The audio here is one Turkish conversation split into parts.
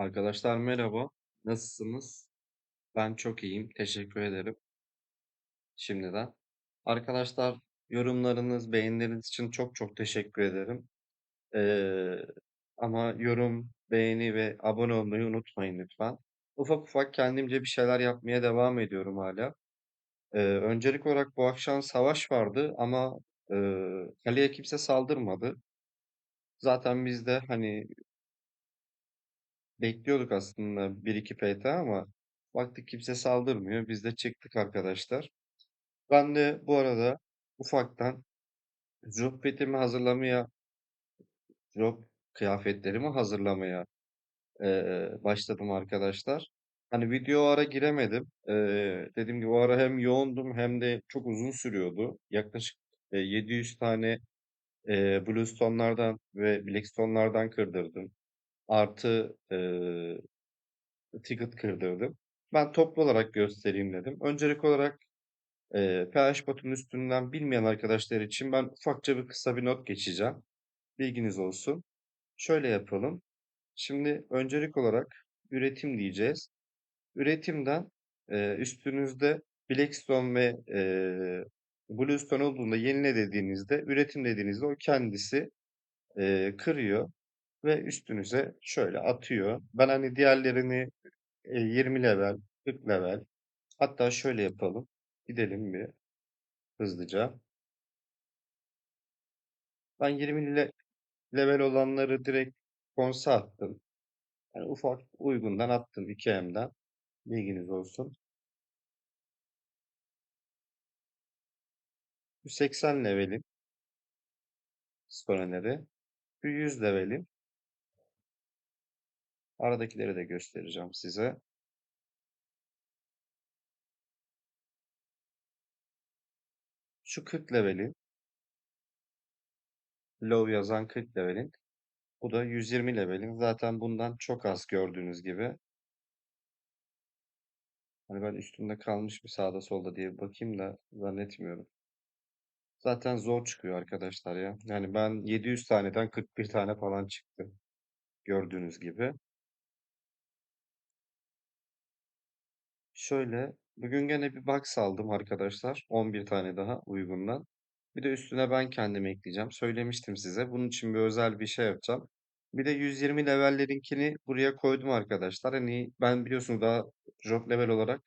Arkadaşlar merhaba. Nasılsınız? Ben çok iyiyim. Teşekkür ederim şimdiden. Arkadaşlar yorumlarınız, beğenileriniz için çok çok teşekkür ederim. Ee, ama yorum, beğeni ve abone olmayı unutmayın lütfen. Ufak ufak kendimce bir şeyler yapmaya devam ediyorum hala. Ee, öncelik olarak bu akşam savaş vardı ama e, kaleye kimse saldırmadı. Zaten biz de hani bekliyorduk aslında bir iki PT ama baktık kimse saldırmıyor. Biz de çıktık arkadaşlar. Ben de bu arada ufaktan züppetimi hazırlamaya, job kıyafetlerimi hazırlamaya eee, başladım arkadaşlar. Hani video ara giremedim. Eee dediğim gibi ara hem yoğundum hem de çok uzun sürüyordu. Yaklaşık e, 700 tane e, Bluestone'lardan ve Blackstone'lardan kırdırdım. Artı e, ticket kırdırdım. Ben toplu olarak göstereyim dedim. Öncelik olarak e, PHP üstünden bilmeyen arkadaşlar için ben ufakça bir kısa bir not geçeceğim. Bilginiz olsun. Şöyle yapalım. Şimdi öncelik olarak üretim diyeceğiz. Üretimden e, üstünüzde Blackstone ve e, Bluestone olduğunda yenile dediğinizde, üretim dediğinizde o kendisi e, kırıyor ve üstünüze şöyle atıyor. Ben hani diğerlerini e, 20 level, 40 level hatta şöyle yapalım. Gidelim bir hızlıca. Ben 20 le- level olanları direkt konsa attım. Yani ufak uygundan attım 2M'den. Bilginiz olsun. Bu 80 levelin stoneleri. Bu 100 levelin. Aradakileri de göstereceğim size. Şu 40 levelin. Low yazan 40 levelin. Bu da 120 levelin. Zaten bundan çok az gördüğünüz gibi. Hani ben üstünde kalmış bir sağda solda diye bakayım da zannetmiyorum. Zaten zor çıkıyor arkadaşlar ya. Yani ben 700 taneden 41 tane falan çıktı. Gördüğünüz gibi. Şöyle, bugün gene bir box aldım arkadaşlar. 11 tane daha uygundan. Bir de üstüne ben kendim ekleyeceğim. Söylemiştim size. Bunun için bir özel bir şey yapacağım. Bir de 120 levellerinkini buraya koydum arkadaşlar. Hani ben biliyorsunuz daha drop level olarak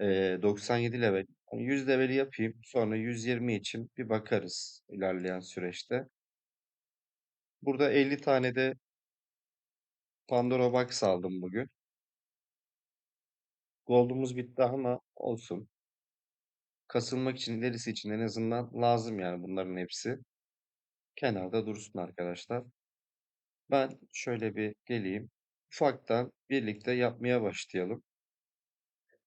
eee, 97 level. Hani 100 leveli yapayım. Sonra 120 için bir bakarız ilerleyen süreçte. Burada 50 tane de Pandora box aldım bugün. Gold'umuz bitti ama olsun. Kasılmak için, ilerisi için en azından lazım yani bunların hepsi. Kenarda dursun arkadaşlar. Ben şöyle bir geleyim. Ufaktan birlikte yapmaya başlayalım.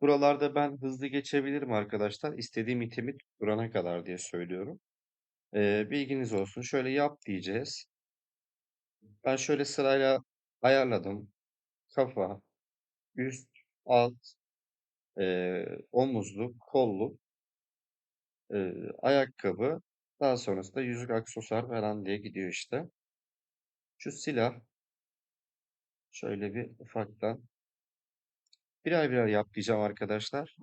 Buralarda ben hızlı geçebilirim arkadaşlar. İstediğim itemi durana kadar diye söylüyorum. Ee, bilginiz olsun. Şöyle yap diyeceğiz. Ben şöyle sırayla ayarladım. Kafa, üst, alt, e, omuzluk, kolluk, e, ayakkabı, daha sonrasında yüzük aksesuar falan diye gidiyor işte. Şu silah şöyle bir ufaktan birer birer yapacağım arkadaşlar.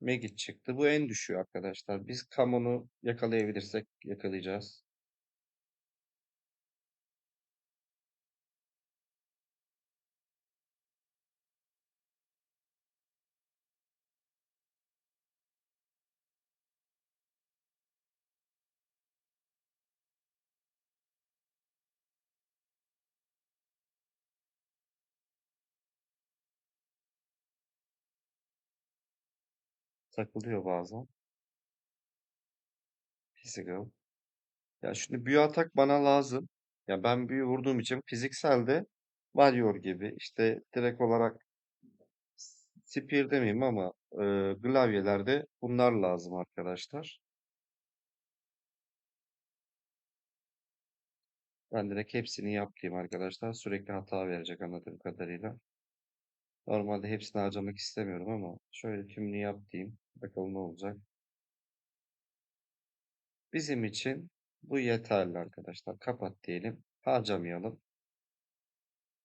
Megit çıktı. Bu en düşüğü arkadaşlar. Biz Kamon'u yakalayabilirsek yakalayacağız. Takılıyor bazen. Physical. Ya şimdi büyü atak bana lazım. Ya ben büyü vurduğum için fizikselde Warrior gibi işte direkt olarak Spear demeyeyim ama e, klavyelerde bunlar lazım arkadaşlar. Ben direkt hepsini yapayım arkadaşlar. Sürekli hata verecek anladığım kadarıyla. Normalde hepsini harcamak istemiyorum ama şöyle tümünü yap diyeyim. Bakalım ne olacak. Bizim için bu yeterli arkadaşlar. Kapat diyelim. Harcamayalım.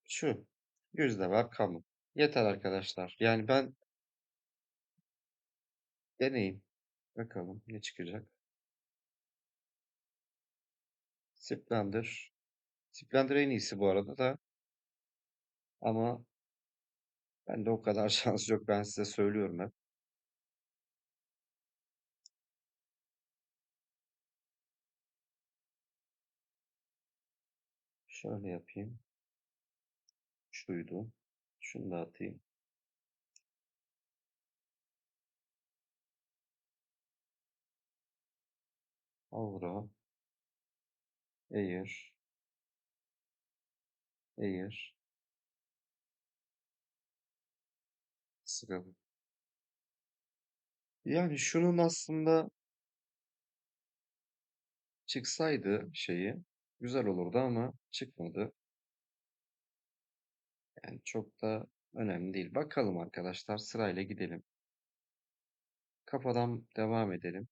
Şu. Yüzde var kamu. Yeter arkadaşlar. Yani ben deneyeyim. Bakalım ne çıkacak. Splendor. Splendor en iyisi bu arada da. Ama bende o kadar şans yok. Ben size söylüyorum hep. Şöyle yapayım. Şuydu. Şunu da atayım. Aura. Air. Air. Sıralı. Yani şunun aslında çıksaydı şeyi güzel olurdu ama çıkmadı. Yani çok da önemli değil. Bakalım arkadaşlar sırayla gidelim. Kafadan devam edelim.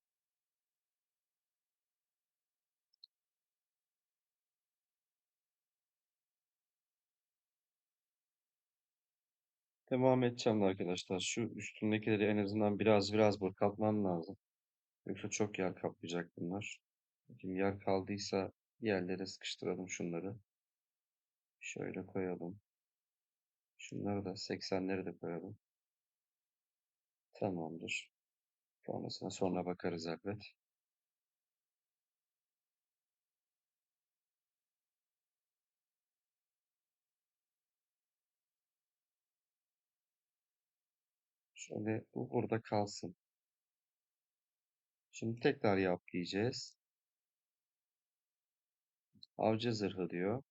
Devam edeceğim de arkadaşlar. Şu üstündekileri en azından biraz biraz boşaltmam lazım. Yoksa çok yer kaplayacak bunlar. Bakayım yer kaldıysa yerlere sıkıştıralım şunları. Şöyle koyalım. Şunları da 80'leri de koyalım. Tamamdır. Sonrasına sonra bakarız elbet. Şöyle bu burada kalsın. Şimdi tekrar yap diyeceğiz. Avcı zırhı diyor.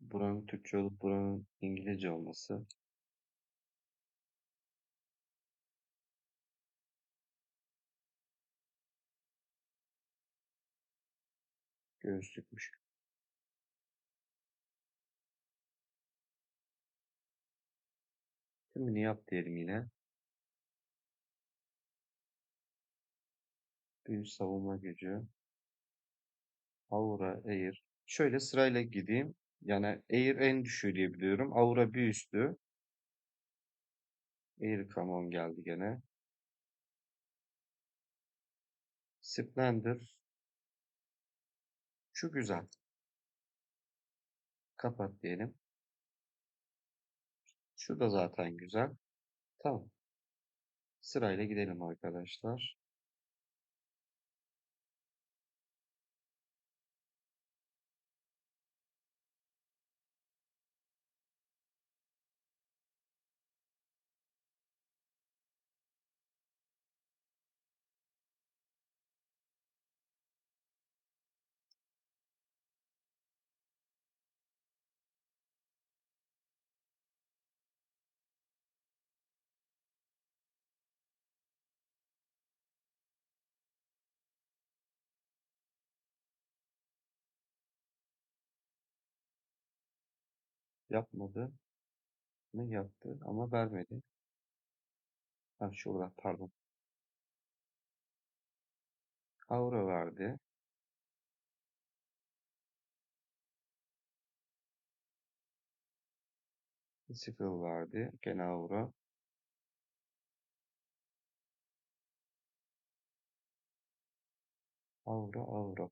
Buranın Türkçe olup buranın İngilizce olması. Göğüslükmüş. Tümünü yap diyelim yine. Büyü savunma gücü. Aura, Air. Şöyle sırayla gideyim. Yani Air en düşüğü diye biliyorum. Aura bir üstü. Air Common geldi gene. Splendor. Şu güzel. Kapat diyelim. Şu da zaten güzel. Tamam. Sırayla gidelim arkadaşlar. Yapmadı. Ne yaptı ama vermedi. Ha şurada pardon. Aura verdi. Physical verdi. Gene aura. Aura aura.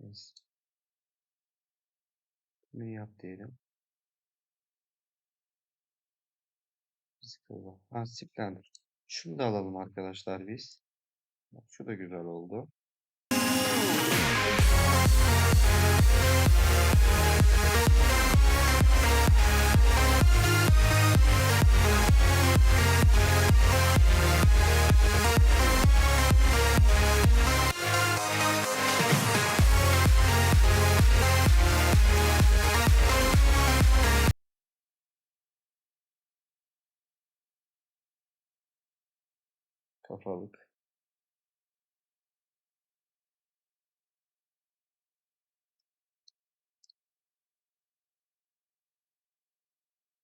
Neyse. Ne yap diyelim. Ha Splendor. Şunu da alalım arkadaşlar biz. Bak, Şu da güzel oldu. Kafalık.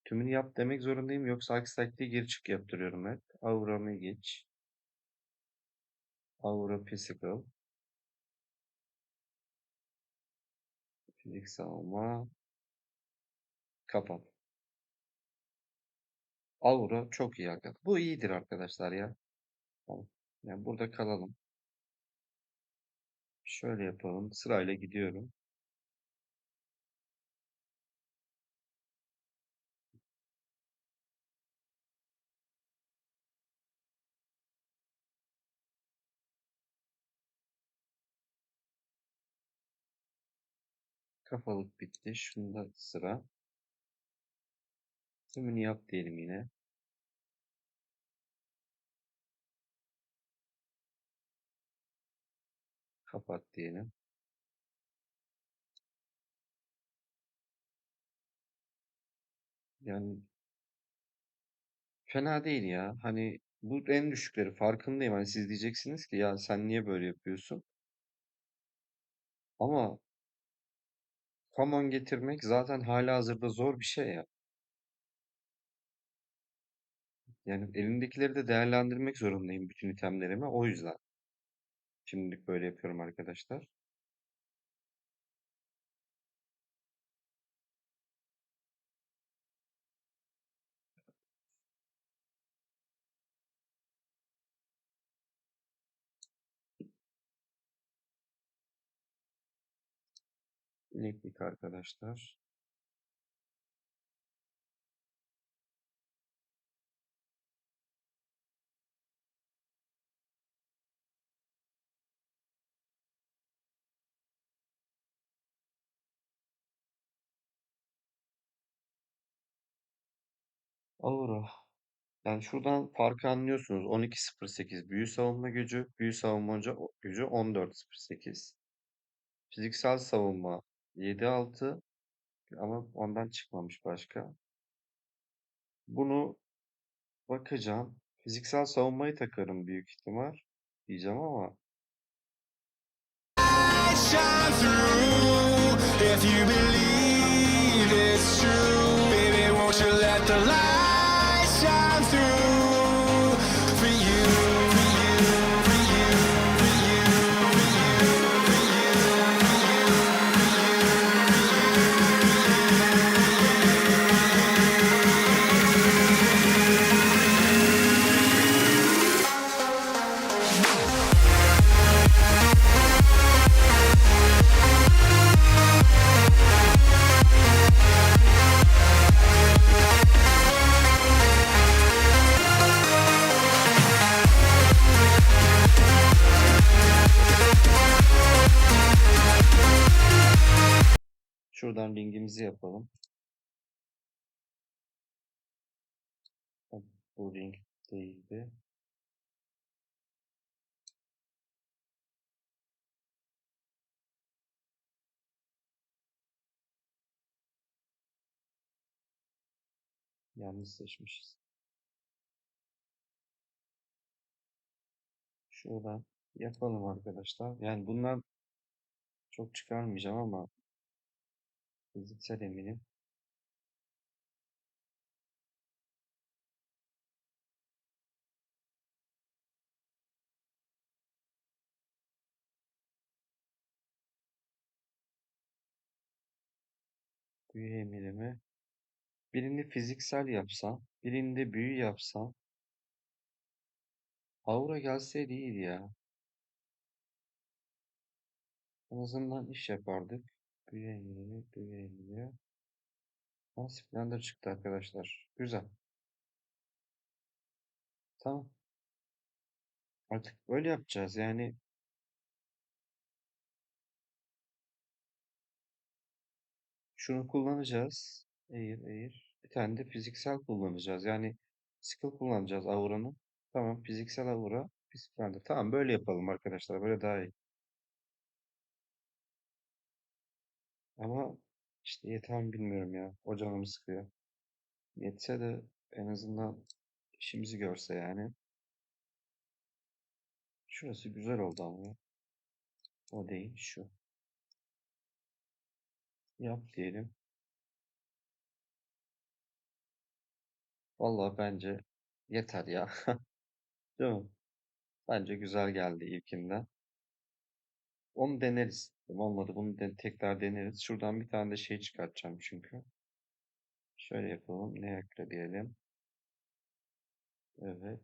Tümünü yap demek zorundayım yoksa aksi takdirde geri çık yaptırıyorum hep. Aura'mı geç. Aura Physical. Fizik savunma. Kapat. Aura çok iyi arkadaşlar. Bu iyidir arkadaşlar ya. Tamam. Yani burada kalalım. Şöyle yapalım. Sırayla gidiyorum. Kafalık bitti. Şunda sıra. Tümünü yap diyelim yine. Kapat diyelim. Yani fena değil ya. Hani bu en düşükleri farkındayım. Hani siz diyeceksiniz ki ya sen niye böyle yapıyorsun? Ama common getirmek zaten halihazırda zor bir şey ya. Yani elimdekileri de değerlendirmek zorundayım bütün itemlerimi. O yüzden şimdilik böyle yapıyorum arkadaşlar. Bileklik arkadaşlar. Aura. Yani şuradan farkı anlıyorsunuz. 12.08 büyü savunma gücü, büyü savunma gücü- gücü 14.08. Fiziksel savunma 7.6 ama ondan çıkmamış başka. Bunu bakacağım. Fiziksel savunmayı takarım büyük ihtimal diyeceğim ama if you believe it's true. Baby, won't you let the light ringimizi yapalım. Bu ring değildi. Yanlış seçmişiz. Şuradan yapalım arkadaşlar. Yani bundan çok çıkarmayacağım ama fiziksel eminim. Büyü emirimi. Birini fiziksel yapsam, birinde büyü yapsam. Aura gelseydi iyiydi ya. En azından iş yapardık. Büyü emiri, büyü emiri. Nasip Blender çıktı arkadaşlar. Güzel. Tamam. Artık böyle yapacağız. Yani şunu kullanacağız. Eğir, eğir. Bir tane de fiziksel kullanacağız. Yani skill kullanacağız auranın. Tamam. Fiziksel aura. Fiziksel Blender. Tamam böyle yapalım arkadaşlar. Böyle daha iyi. Ama işte yeter mi bilmiyorum ya. O canımı sıkıyor. Yetse de en azından işimizi görse yani. Şurası güzel oldu ama. O değil şu. Yap diyelim. Vallahi bence yeter ya. Değil mi? Bence güzel geldi ilkinden. Onu deneriz. Olmadı bunu de tekrar deneriz. Şuradan bir tane de şey çıkartacağım çünkü. Şöyle yapalım. Ne ekle diyelim. Evet.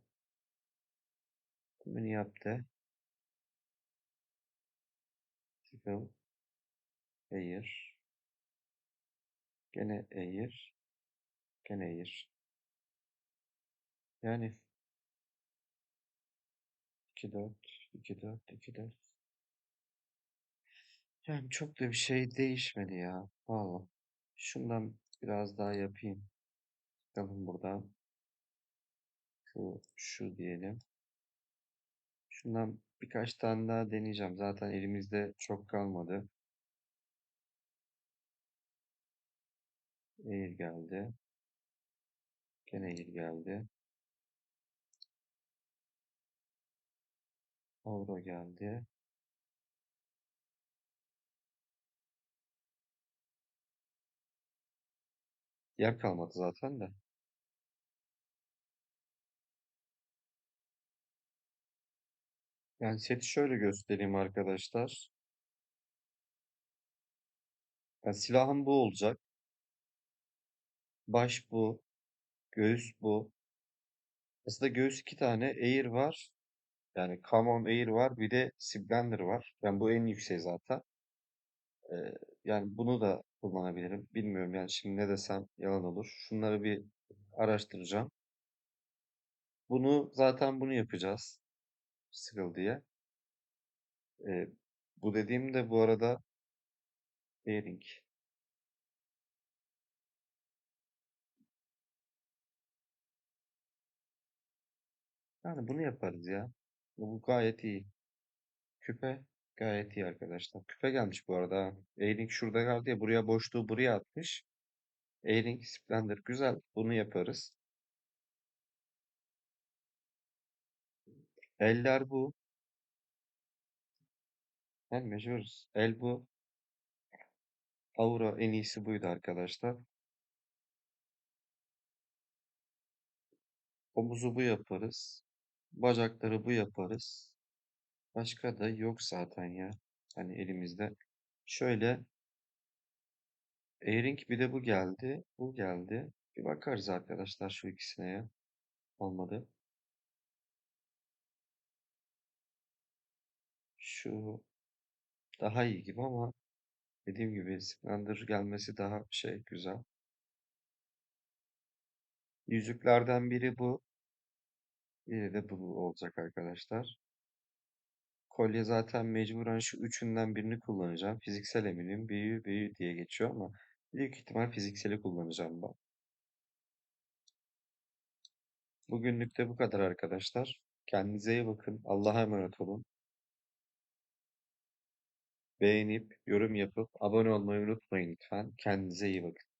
Bunu yaptı. Tıkıl. Eğir. Gene eğir. Gene eğir. Yani 2 4 2 4 2 4 Yani çok da bir şey değişmedi ya. Vallahi. Şundan biraz daha yapayım. Bakalım buradan. Şu, şu diyelim. Şundan birkaç tane daha deneyeceğim. Zaten elimizde çok kalmadı. Eğir geldi. Gene eğir geldi. Avro geldi. Yer kalmadı zaten de. Yani seti şöyle göstereyim arkadaşlar. Yani silahım bu olacak. Baş bu. Göğüs bu. Aslında göğüs iki tane. Air var. Yani Common Air var. Bir de Splendor var. Yani bu en yüksek zaten. Yani bunu da kullanabilirim. Bilmiyorum yani şimdi ne desem yalan olur. Şunları bir araştıracağım. Bunu zaten bunu yapacağız. Skill diye. Ee, bu dediğim de bu arada Airing. Yani bunu yaparız ya. Bu gayet iyi. Küpe gayet iyi arkadaşlar. Küpe gelmiş bu arada. ha. Airing şurada geldi ya. Buraya boşluğu buraya atmış. Airing Splendor güzel. Bunu yaparız. Eller bu. Yani mecburuz. El bu. Aura en iyisi buydu arkadaşlar. Omuzu bu yaparız. Bacakları bu yaparız. Başka da yok zaten ya. Hani elimizde. Şöyle Airing bir de bu geldi. Bu geldi. Bir bakarız arkadaşlar şu ikisine ya. Olmadı. Şu daha iyi gibi ama dediğim gibi Splendor gelmesi daha şey güzel. Yüzüklerden biri bu. Biri de bu olacak arkadaşlar. Kolye zaten mecburen şu üçünden birini kullanacağım. Fiziksel eminim. Büyü büyü diye geçiyor ama büyük ihtimal fizikseli kullanacağım ben. Bugünlük de bu kadar arkadaşlar. Kendinize iyi bakın. Allah'a emanet olun. Beğenip, yorum yapıp, abone olmayı unutmayın lütfen. Kendinize iyi bakın.